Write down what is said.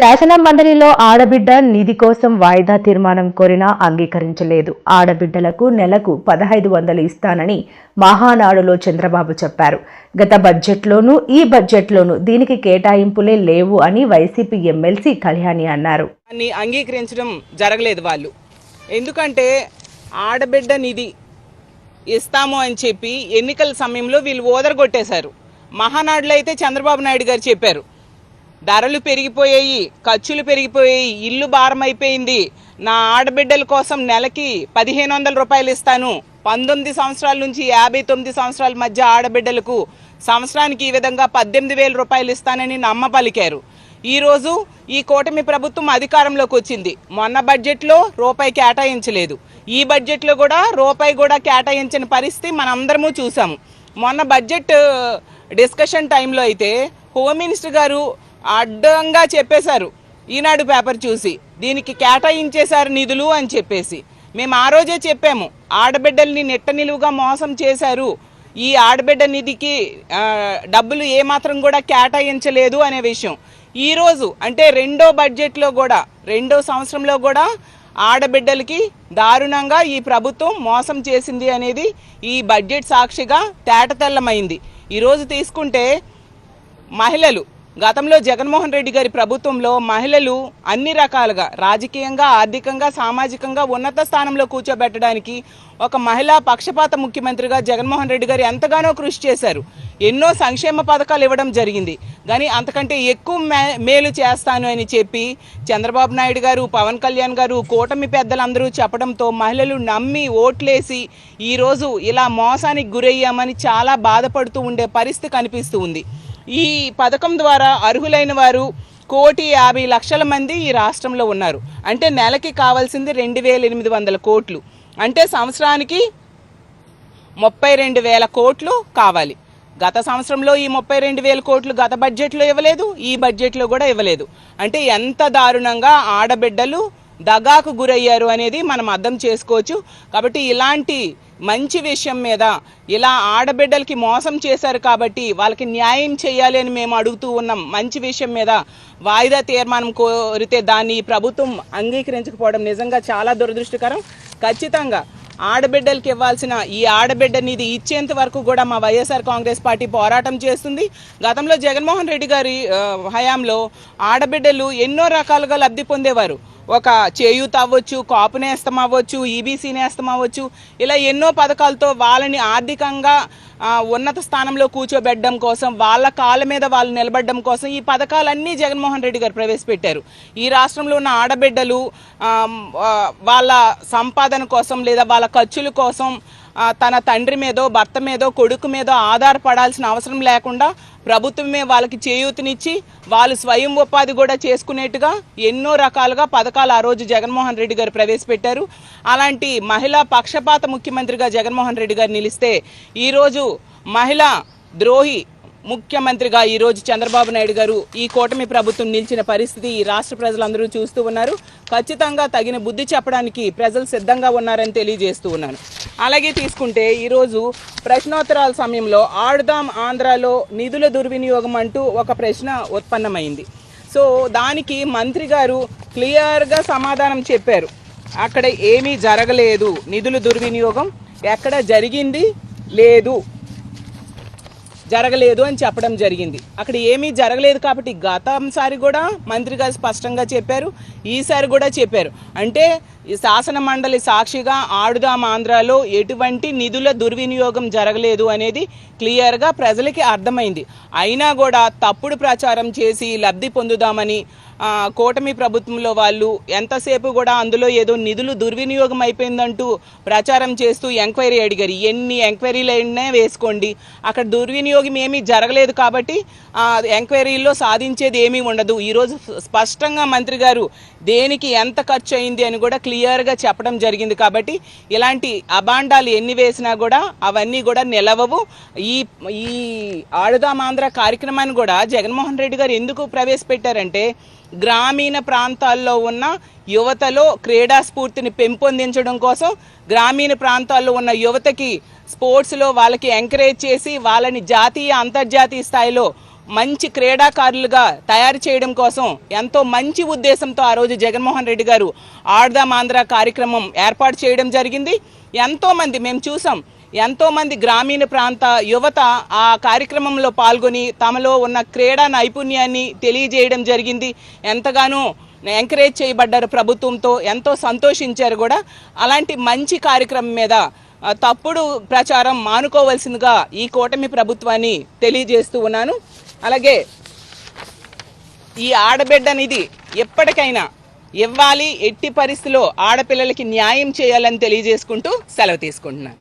శాసన మండలిలో ఆడబిడ్డ నిధి కోసం వాయిదా తీర్మానం కోరినా అంగీకరించలేదు. ఆడబిడ్డలకు నెలకు పదహైదు వందలు ఇస్తానని మహానాడులో చంద్రబాబు చెప్పారు. గత బడ్జెట్లోనూ ఈ బడ్జెట్లోనూ దీనికి కేటాయింపులే లేవు అని వైసీపీ ఎమ్మెల్సీ కళ్యాణి అన్నారు. అంగీకరించడం జరగలేదు వాళ్ళు. ఎందుకంటే ఆడబిడ్డ నిధి ఇస్తాము అని చెప్పి ఎన్నికల సమయంలో వీళ్ళు ఓదరగొట్టేశారు. మహానాడులో అయితే చంద్రబాబు నాయుడు గారు చెప్పారు. ధరలు పెరిగిపోయాయి ఖర్చులు పెరిగిపోయాయి ఇల్లు భారం అయిపోయింది నా ఆడబిడ్డల కోసం నెలకి పదిహేను వందల రూపాయలు ఇస్తాను. పంతొమ్మిది సంవత్సరాల నుంచి యాభై తొమ్మిది సంవత్సరాల మధ్య ఆడబిడ్డలకు సంవత్సరానికి ఈ విధంగా పద్దెనిమిది వేల రూపాయలు ఇస్తానని నమ్మ పలికారు ఈరోజు ఈ కూటమి ప్రభుత్వం అధికారంలోకి వచ్చింది. మొన్న బడ్జెట్లో రూపాయి కేటాయించలేదు. ఈ బడ్జెట్లో కూడా రూపాయి కూడా కేటాయించని పరిస్థితి మనందరము చూసాము. మొన్న బడ్జెట్ డిస్కషన్ టైంలో అయితే హోమ్ మినిస్టర్ గారు అడ్డంగా చెప్పేశారు. ఈనాడు పేపర్ చూసి దీనికి కేటాయించేశారు నిధులు అని చెప్పేసి. మేము ఆ రోజే చెప్పాము ఆడబిడ్డల్ని నెట్ట నిలువుగా మోసం చేశారు. ఈ ఆడబిడ్డ నిధికి డబ్బులు ఏమాత్రం కూడా కేటాయించలేదు అనే విషయం. ఈరోజు అంటే రెండో బడ్జెట్లో కూడా రెండో సంవత్సరంలో కూడా ఆడబిడ్డలకి దారుణంగా ఈ ప్రభుత్వం మోసం చేసింది అనేది ఈ బడ్జెట్ సాక్షిగా తేటతెల్లమైంది. ఈరోజు తీసుకుంటే మహిళలు గతంలో జగన్మోహన్ రెడ్డి గారి ప్రభుత్వంలో మహిళలు అన్ని రకాలుగా రాజకీయంగా ఆర్థికంగా సామాజికంగా ఉన్నత స్థానంలో కూర్చోబెట్టడానికి ఒక మహిళా పక్షపాత ముఖ్యమంత్రిగా జగన్మోహన్ రెడ్డి గారు ఎంతగానో కృషి చేశారు. ఎన్నో సంక్షేమ పథకాలు ఇవ్వడం జరిగింది. కానీ అంతకంటే ఎక్కువ మే- మేలు చేస్తాను అని చెప్పి చంద్రబాబు నాయుడు గారు పవన్ కళ్యాణ్ గారు కూటమి పెద్దలందరూ చెప్పడంతో మహిళలు నమ్మి ఓట్లేసి ఈరోజు ఇలా మోసానికి గురయ్యామని చాలా బాధపడుతూ ఉండే పరిస్థితి కనిపిస్తూ ఉంది. ఈ పథకం ద్వారా అర్హులైన వారు కోటి యాభై లక్షల మంది ఈ రాష్ట్రంలో ఉన్నారు. అంటే నెలకి కావాల్సింది రెండు వేల ఎనిమిది వందల కోట్లు. అంటే సంవత్సరానికి ముప్పై రెండు వేల కోట్లు కావాలి. గత సంవత్సరంలో ఈ ముప్పై రెండు వేల కోట్లు గత బడ్జెట్లో ఇవ్వలేదు ఈ బడ్జెట్లో కూడా ఇవ్వలేదు. అంటే ఎంత దారుణంగా ఆడబిడ్డలు దగాకు గురయ్యారు అనేది మనం అర్థం చేసుకోవచ్చు. కాబట్టి ఇలాంటి మంచి విషయం మీద ఇలా ఆడబిడ్డలకి మోసం చేశారు కాబట్టి వాళ్ళకి న్యాయం చేయాలి అని మేము అడుగుతూ ఉన్నాం. మంచి విషయం మీద వాయిదా తీర్మానం కోరితే దాన్ని ప్రభుత్వం అంగీకరించకపోవడం నిజంగా చాలా దురదృష్టకరం. ఖచ్చితంగా ఆడబిడ్డలకి ఇవ్వాల్సిన ఈ ఆడబిడ్డ నిధి ఇచ్చేంత వరకు కూడా మా వైఎస్ఆర్ కాంగ్రెస్ పార్టీ పోరాటం చేస్తుంది. గతంలో జగన్మోహన్ రెడ్డి గారి హయాంలో ఆడబిడ్డలు ఎన్నో రకాలుగా లబ్ధి పొందేవారు. ఒక చేయూత అవ్వచ్చు కాపు నేస్తం అవ్వచ్చు ఈబీసీ నేస్తం అవ్వచ్చు ఇలా ఎన్నో పథకాలతో వాళ్ళని ఆర్థికంగా ఉన్నత స్థానంలో కూర్చోబెట్టడం కోసం వాళ్ళ కాళ్ళ మీద వాళ్ళు నిలబడడం కోసం ఈ పథకాలన్నీ జగన్మోహన్ రెడ్డి గారు ప్రవేశపెట్టారు. ఈ రాష్ట్రంలో ఉన్న ఆడబిడ్డలు వాళ్ళ సంపాదన కోసం లేదా వాళ్ళ ఖర్చుల కోసం తన తండ్రి మీదో భర్త మీదో కొడుకు మీదో ఆధారపడాల్సిన అవసరం లేకుండా ప్రభుత్వమే వాళ్ళకి చేయూతనిచ్చి వాళ్ళు స్వయం ఉపాధి కూడా చేసుకునేట్టుగా ఎన్నో రకాలుగా పథకాలు ఆ రోజు జగన్మోహన్ రెడ్డి గారు ప్రవేశపెట్టారు. అలాంటి మహిళా పక్షపాత ముఖ్యమంత్రిగా జగన్మోహన్ రెడ్డి గారు నిలిస్తే ఈరోజు మహిళా ద్రోహి ముఖ్యమంత్రిగా ఈరోజు చంద్రబాబు నాయుడు గారు ఈ కూటమి ప్రభుత్వం నిలిచిన పరిస్థితి ఈ రాష్ట్ర ప్రజలందరూ చూస్తూ ఉన్నారు. ఖచ్చితంగా తగిన బుద్ధి చెప్పడానికి ప్రజలు సిద్ధంగా ఉన్నారని తెలియజేస్తూ ఉన్నాను. అలాగే తీసుకుంటే ఈరోజు ప్రశ్నోత్తరాల సమయంలో ఆడుదాం ఆంధ్రాలో నిధుల దుర్వినియోగం అంటూ ఒక ప్రశ్న ఉత్పన్నమైంది. సో దానికి మంత్రి గారు క్లియర్గా సమాధానం చెప్పారు. అక్కడ ఏమీ జరగలేదు. నిధుల దుర్వినియోగం ఎక్కడ జరిగింది? లేదు. జరగలేదు అని చెప్పడం జరిగింది. అక్కడ ఏమీ జరగలేదు కాబట్టి గతంసారి కూడా మంత్రి గారు స్పష్టంగా చెప్పారు ఈసారి కూడా చెప్పారు. అంటే శాసన మండలి సాక్షిగా ఆడుదాం ఆంధ్రాలో ఎటువంటి నిధుల దుర్వినియోగం జరగలేదు అనేది క్లియర్గా ప్రజలకి అర్థమైంది. అయినా కూడా తప్పుడు ప్రచారం చేసి లబ్ధి పొందుదామని కూటమి ప్రభుత్వంలో వాళ్ళు ఎంతసేపు కూడా అందులో ఏదో నిధులు దుర్వినియోగం అయిపోయిందంటూ ప్రచారం చేస్తూ ఎంక్వైరీ అడిగారు. ఎన్ని ఎంక్వైరీలు అయినా వేసుకోండి. అక్కడ దుర్వినియోగం ఏమీ జరగలేదు కాబట్టి ఆ ఎంక్వైరీల్లో సాధించేది ఏమీ ఉండదు. ఈరోజు స్పష్టంగా మంత్రి గారు దేనికి ఎంత ఖర్చు అయింది అని కూడా క్లియర్గా చెప్పడం జరిగింది కాబట్టి ఇలాంటి అబాండాలు ఎన్ని వేసినా కూడా అవన్నీ కూడా నిలవవు. ఈ ఈ ఆడుదామాంధ్ర కార్యక్రమాన్ని కూడా జగన్మోహన్ రెడ్డి గారు ఎందుకు ప్రవేశపెట్టారంటే గ్రామీణ ప్రాంతాల్లో ఉన్న యువతలో క్రీడా స్ఫూర్తిని పెంపొందించడం కోసం గ్రామీణ ప్రాంతాల్లో ఉన్న యువతకి స్పోర్ట్స్లో వాళ్ళకి ఎంకరేజ్ చేసి వాళ్ళని జాతీయ అంతర్జాతీయ స్థాయిలో మంచి క్రీడాకారులుగా తయారు చేయడం కోసం ఎంతో మంచి ఉద్దేశంతో ఆ రోజు జగన్మోహన్ రెడ్డి గారు ఆడదాం ఆంధ్ర కార్యక్రమం ఏర్పాటు చేయడం జరిగింది. ఎంతోమంది మేము చూసాం. ఎంతోమంది గ్రామీణ ప్రాంత యువత ఆ కార్యక్రమంలో పాల్గొని తమలో ఉన్న క్రీడా నైపుణ్యాన్ని తెలియజేయడం జరిగింది. ఎంతగానో ఎంకరేజ్ చేయబడ్డారు ప్రభుత్వంతో ఎంతో సంతోషించారు కూడా. అలాంటి మంచి కార్యక్రమం మీద తప్పుడు ప్రచారం మానుకోవలసిందిగా ఈ కూటమి ప్రభుత్వాన్ని తెలియజేస్తూ ఉన్నాను. అలాగే ఈ ఆడబిడ్డ నిధి ఎప్పటికైనా ఇవ్వాలి ఎట్టి పరిస్థితిలో ఆడపిల్లలకి న్యాయం చేయాలని తెలియజేసుకుంటూ సెలవు తీసుకుంటున్నాను.